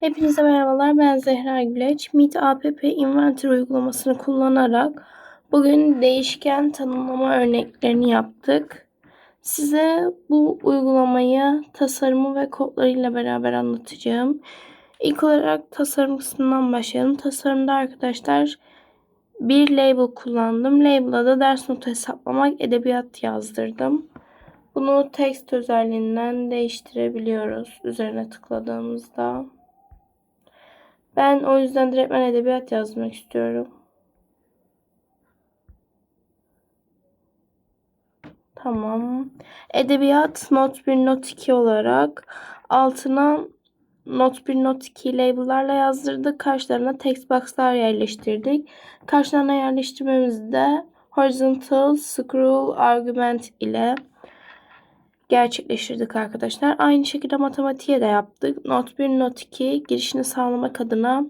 Hepinize merhabalar. Ben Zehra Güleç. Meet App Inventor uygulamasını kullanarak bugün değişken tanımlama örneklerini yaptık. Size bu uygulamayı tasarımı ve kodlarıyla beraber anlatacağım. İlk olarak tasarım kısmından başlayalım. Tasarımda arkadaşlar bir label kullandım. Label'a da ders notu hesaplamak edebiyat yazdırdım. Bunu text özelliğinden değiştirebiliyoruz üzerine tıkladığımızda. Ben o yüzden direkt ben edebiyat yazmak istiyorum. Tamam. Edebiyat not 1 not 2 olarak altına not 1 not 2 label'larla yazdırdık. Karşılarına text box'lar yerleştirdik. Karşılarına yerleştirmemizde horizontal scroll argument ile gerçekleştirdik arkadaşlar. Aynı şekilde matematiğe de yaptık. Not 1, Not 2 girişini sağlamak adına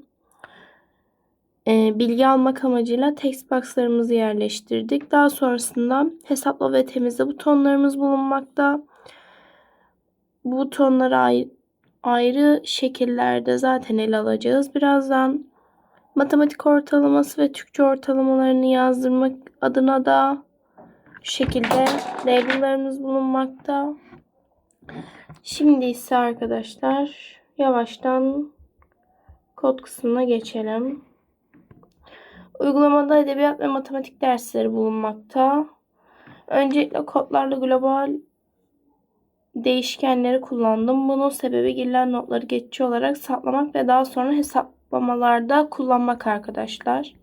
e, bilgi almak amacıyla text box'larımızı yerleştirdik. Daha sonrasında hesapla ve temizle butonlarımız bulunmakta. Bu butonları ayrı, ayrı şekillerde zaten ele alacağız. Birazdan matematik ortalaması ve Türkçe ortalamalarını yazdırmak adına da şu şekilde label'larımız bulunmakta. Şimdi ise arkadaşlar yavaştan kod kısmına geçelim. Uygulamada edebiyat ve matematik dersleri bulunmakta. Öncelikle kodlarla global değişkenleri kullandım. Bunun sebebi girilen notları geçici olarak saklamak ve daha sonra hesaplamalarda kullanmak arkadaşlar.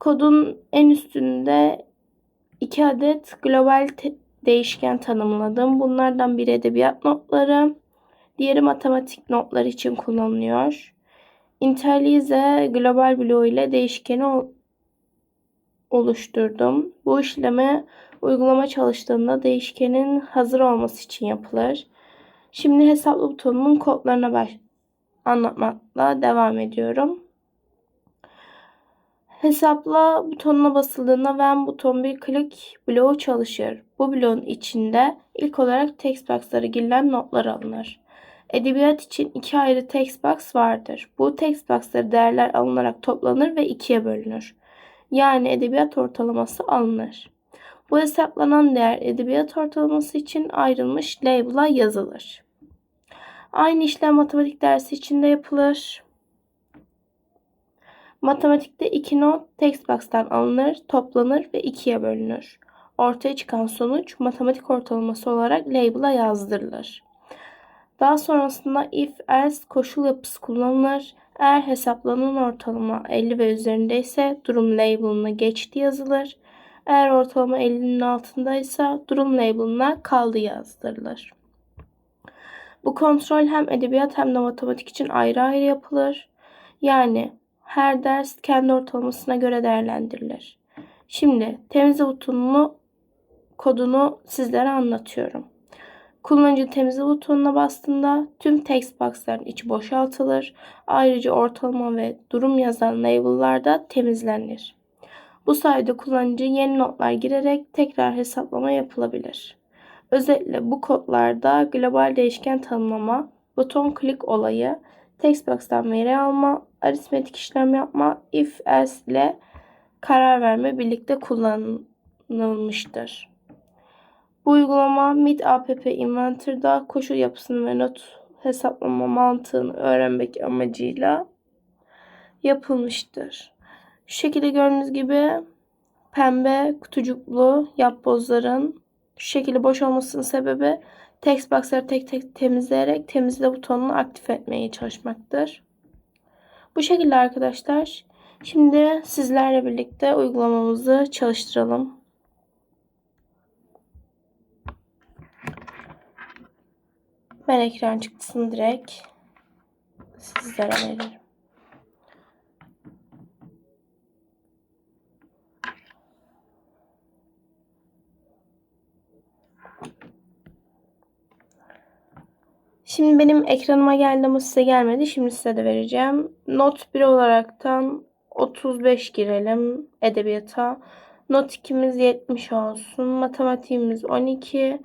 Kodun en üstünde iki adet global değişken tanımladım. Bunlardan biri edebiyat notları, diğeri matematik notları için kullanılıyor. Interlize global bloğu ile değişkeni oluşturdum. Bu işlemi uygulama çalıştığında değişkenin hazır olması için yapılır. Şimdi hesaplı butonunun kodlarına baş anlatmakla devam ediyorum. Hesapla butonuna basıldığında when buton bir klik bloğu çalışır. Bu bloğun içinde ilk olarak text box'lara girilen notlar alınır. Edebiyat için iki ayrı text box vardır. Bu text box'ları değerler alınarak toplanır ve ikiye bölünür. Yani edebiyat ortalaması alınır. Bu hesaplanan değer edebiyat ortalaması için ayrılmış label'a yazılır. Aynı işlem matematik dersi için de yapılır. Matematikte iki not text alınır, toplanır ve ikiye bölünür. Ortaya çıkan sonuç matematik ortalaması olarak label'a yazdırılır. Daha sonrasında if else koşul yapısı kullanılır. Eğer hesaplanan ortalama 50 ve üzerinde ise durum label'ına geçti yazılır. Eğer ortalama 50'nin altındaysa durum label'ına kaldı yazdırılır. Bu kontrol hem edebiyat hem de matematik için ayrı ayrı yapılır. Yani her ders kendi ortalamasına göre değerlendirilir. Şimdi temizle butonunu kodunu sizlere anlatıyorum. Kullanıcı temizle butonuna bastığında tüm text box'ların içi boşaltılır. Ayrıca ortalama ve durum yazan label'lar da temizlenir. Bu sayede kullanıcı yeni notlar girerek tekrar hesaplama yapılabilir. Özetle bu kodlarda global değişken tanımlama, buton klik olayı, textbox'tan veri alma, aritmetik işlem yapma, if else ile karar verme birlikte kullanılmıştır. Bu uygulama Mid App Inventor'da koşul yapısını ve not hesaplama mantığını öğrenmek amacıyla yapılmıştır. Şu şekilde gördüğünüz gibi pembe kutucuklu yapbozların şu şekilde boş olmasının sebebi text box'ları tek tek temizleyerek temizle butonunu aktif etmeye çalışmaktır. Bu şekilde arkadaşlar. Şimdi sizlerle birlikte uygulamamızı çalıştıralım. Ben ekran çıktısını direkt sizlere veririm. Şimdi benim ekranıma geldi ama size gelmedi. Şimdi size de vereceğim. Not 1 olaraktan 35 girelim edebiyata. Not 2'miz 70 olsun. Matematiğimiz 12.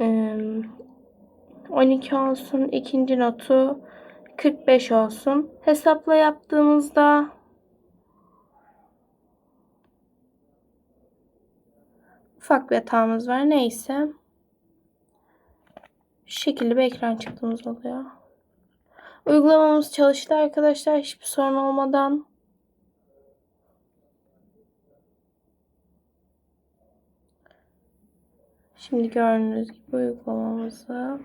Ee, 12 olsun. İkinci notu 45 olsun. Hesapla yaptığımızda ufak bir hatamız var. Neyse. Şu şekilde bir ekran çıktığımız oluyor. Uygulamamız çalıştı arkadaşlar. Hiçbir sorun olmadan. Şimdi gördüğünüz gibi uygulamamızı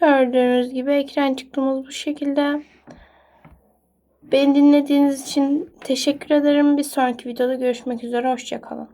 Gördüğünüz gibi ekran çıktığımız bu şekilde. Beni dinlediğiniz için teşekkür ederim. Bir sonraki videoda görüşmek üzere. Hoşçakalın.